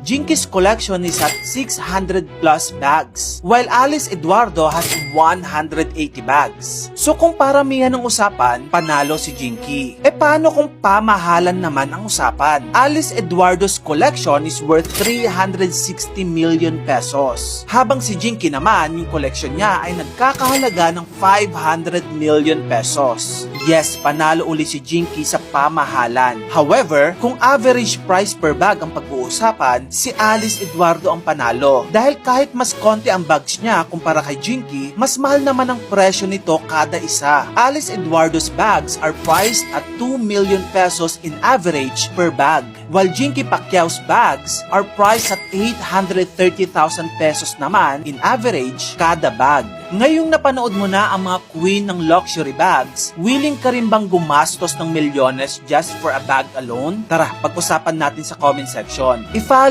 Jinky's collection is at 600 plus bags, while Alice Eduardo has 180 bags. So kung paramihan ng usapan, panalo si Jinky. E paano kung pamahalan naman ang usapan? Alice Eduardo's collection is worth 360 million pesos. Habang si Jinky naman, yung collection niya ay nagkakahalaga ng 500 million pesos. Yes, panalo uli si Jinky sa pamahalan. However, kung average price per bag ang pag-uusapan, si Alice Eduardo ang panalo. Dahil kahit mas konti ang bags niya kumpara kay Jinky, mas mahal naman ang presyo nito kada isa. Alice Eduardo's bags are priced at 2 million pesos in average per bag, while Jinky Pacquiao's bags are priced at 830,000 pesos naman in average kada bag. Ngayong napanood mo na ang mga queen ng luxury bags, willing ka rin bang gumastos ng milyones just for a bag alone? Tara, pag-usapan natin sa comment section. I-follow